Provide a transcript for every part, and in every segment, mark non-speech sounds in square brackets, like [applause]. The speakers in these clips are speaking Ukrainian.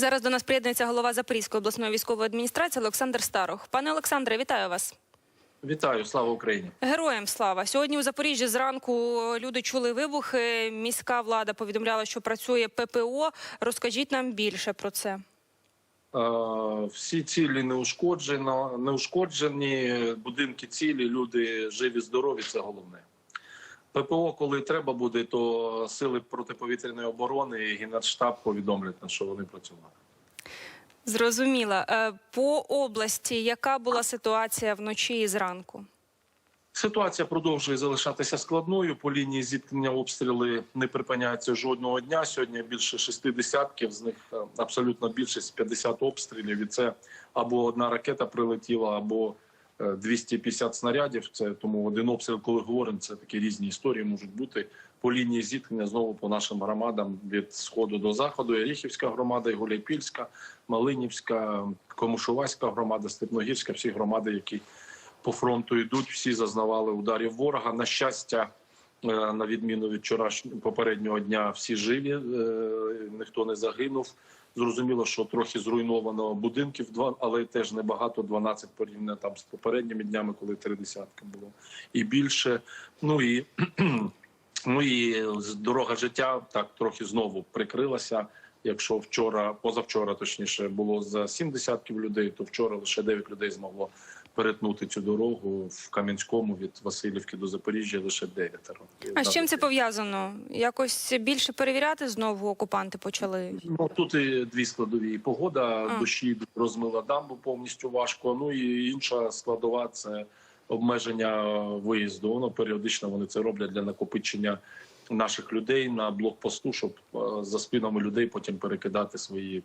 Зараз до нас приєднується голова Запорізької обласної військової адміністрації Олександр Старох. Пане Олександре, вітаю вас. Вітаю, слава Україні. Героям слава сьогодні у Запоріжжі зранку люди чули вибухи. Міська влада повідомляла, що працює ППО. Розкажіть нам більше про це. Е, Всі цілі не ушкоджено, не будинки цілі, люди живі, здорові. Це головне. ППО, коли треба буде, то сили протиповітряної оборони і Генерштаб повідомлять на що вони працювали. Зрозуміла. Е, По області яка була ситуація вночі і зранку? Ситуація продовжує залишатися складною. По лінії зіткнення обстріли не припиняються жодного дня. Сьогодні більше шести десятків, з них е, абсолютно більшість 50 обстрілів. І це або одна ракета прилетіла, або 250 снарядів. Це тому один обстріл, коли говоримо, це такі різні історії можуть бути. По лінії зіткнення знову по нашим громадам від сходу до заходу. Яріхівська громада, Гуляйпільська, Малинівська, Комушуваська громада, Степногірська, всі громади, які по фронту йдуть, всі зазнавали ударів ворога. На щастя, е, на відміну від вчорашнього попереднього дня, всі живі, е, ніхто не загинув. Зрозуміло, що трохи зруйновано будинків, два, але теж небагато, 12 порівняно там з попередніми днями, коли три десятки було і більше. Ну і [clears throat] ну і дорога життя так трохи знову прикрилася. Якщо вчора, позавчора, точніше, було за сім десятків людей, то вчора лише 9 людей змогло перетнути цю дорогу в Кам'янському від Васильівки до Запоріжжя лише дев'ятеро. А з чим це пов'язано? Якось більше перевіряти знову окупанти почали. Ну тут і дві складові погода, А. дощі розмила дамбу повністю важко. Ну і інша складова це обмеження виїзду. Воно періодично вони це роблять для накопичення наших людей на блокпосту, щоб е, за спинами людей потім перекидати свої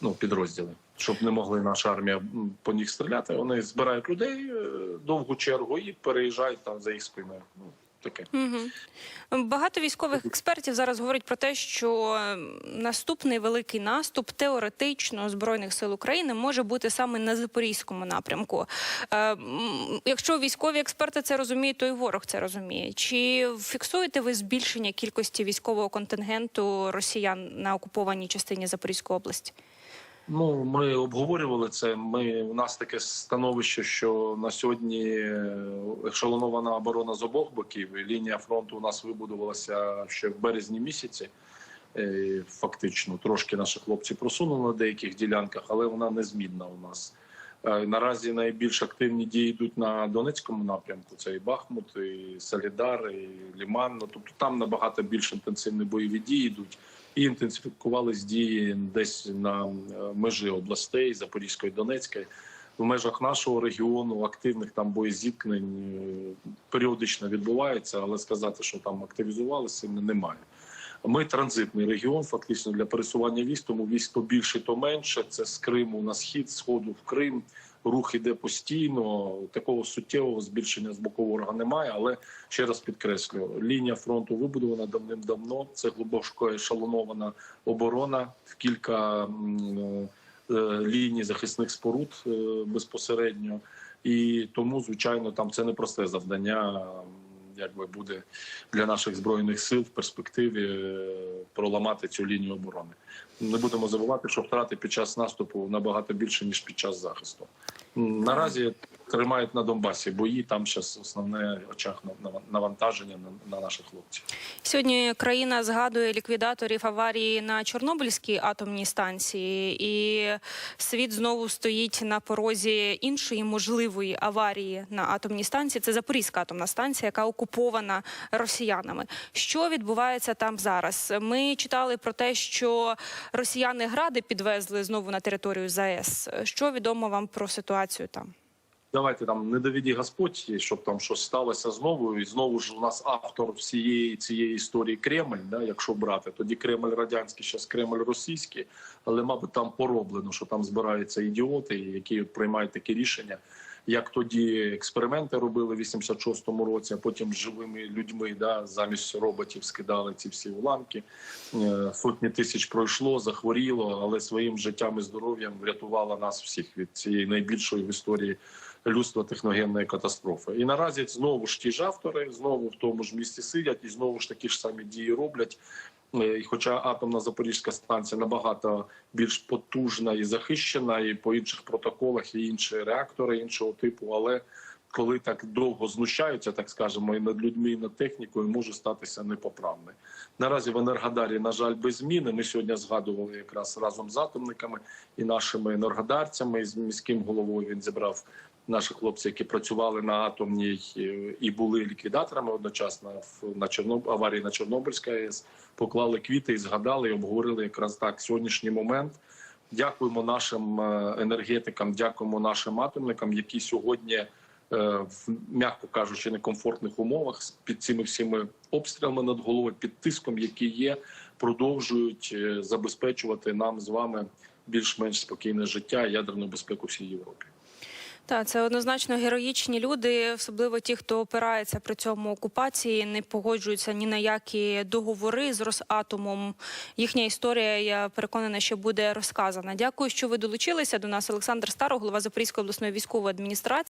ну підрозділи, щоб не могли наша армія по них стріляти. Вони збирають людей е, довгу чергу і переїжджають там за їх спиною. Ну таке. Угу. Багато військових експертів зараз говорять про те, що ем, наступний великий наступ теоретично збройних сил України може бути саме на запорізькому напрямку. Е, якщо військові експерти це розуміють, то і ворог це розуміє. Чи фіксуєте ви збільшення кількості військового контингенту росіян на окупованій частині Запорізької області? Ну, ми обговорювали це. Ми у нас таке становище, що на сьогодні е, ешелонована оборона з обох боків. Лінія фронту у нас вибудувалася ще в березні місяці. Е, Фактично, трошки наші хлопці просунули на деяких ділянках, але вона незмінна у нас. Е, Наразі найбільш активні дії йдуть на Донецькому напрямку. Це і Бахмут, і Солідар, і Ліман. Ну, Тобто там набагато більш інтенсивні бойові дії йдуть. І інтенсифікувались дії десь на е, межі областей Запорізької Донецької. В межах нашого регіону активних там боєзіткнень е, періодично відбувається, але сказати, що там активізувалися, немає. Ми транзитний регіон, фактично для пересування військ, тому військ то більше, то менше. Це з Криму на схід, сходу в Крим. Рух іде постійно. Такого суттєвого збільшення з боку ворога немає. Але ще раз підкреслю, лінія фронту вибудована давним-давно. Це глибоко ешелонована оборона в кілька е, ліній захисних споруд е, безпосередньо. І тому, звичайно, там це непросте завдання. Якби буде для наших збройних сил в перспективі е, проламати цю лінію оборони. Не будемо забувати, що втрати під час наступу набагато більше ніж під час захисту. Наразі тримають на Донбасі бої. Там зараз основне очах на- на- навантаження на, на наших хлопців. Сьогодні країна згадує ліквідаторів аварії на Чорнобильській атомній станції, і світ знову стоїть на порозі іншої можливої аварії на атомній станції. Це Запорізька атомна станція, яка окупована росіянами. Що відбувається там зараз? Ми читали про те, що росіяни гради підвезли знову на територію ЗАЕС. Що відомо вам про ситуацію там? Давайте там не довіді Господь, щоб там щось сталося знову. І знову ж у нас автор всієї цієї історії Кремль. Да, якщо брати, тоді Кремль радянський, зараз Кремль російський, але мабуть там пороблено, що там збираються ідіоти, які приймають такі рішення. Як тоді експерименти робили в 86-му році, а потім живими людьми да, замість роботів скидали ці всі уламки. Е, Сотні тисяч пройшло, захворіло, але своїм життям і здоров'ям врятувала нас всіх від цієї найбільшої в історії людства техногенної катастрофи. І наразі знову ж ті ж автори, знову в тому ж місці сидять і знову ж такі ж самі дії роблять. Хоча атомна Запорізька станція набагато більш потужна і захищена, і по інших протоколах і інші реактори іншого типу, але коли так довго знущаються, так скажемо, і над людьми, і над технікою, може статися непоправне. Наразі в Енергодарі, на жаль, без зміни. Ми сьогодні згадували якраз разом з атомниками і нашими енергодарцями, і з міським головою він зібрав наших хлопців, які працювали на атомній е, і були ліквідаторами одночасно в на Чорноб... аварії на Чорнобильській АЕС. Поклали квіти і згадали, і обговорили якраз так сьогоднішній момент. Дякуємо нашим е, енергетикам, дякуємо нашим атомникам, які сьогодні, е, в м'яко кажучи, некомфортних умовах під цими всіми обстрілами над головою, під тиском, які є, продовжують забезпечувати нам з вами більш-менш спокійне життя і ядерну безпеку всій Європі. Так, це однозначно героїчні люди, особливо ті, хто опирається при цьому окупації, не погоджуються ні на які договори з Росатомом. Їхня історія, я переконана, що буде розказана. Дякую, що ви долучилися до нас. Олександр Старо, голова Запорізької обласної військової адміністрації.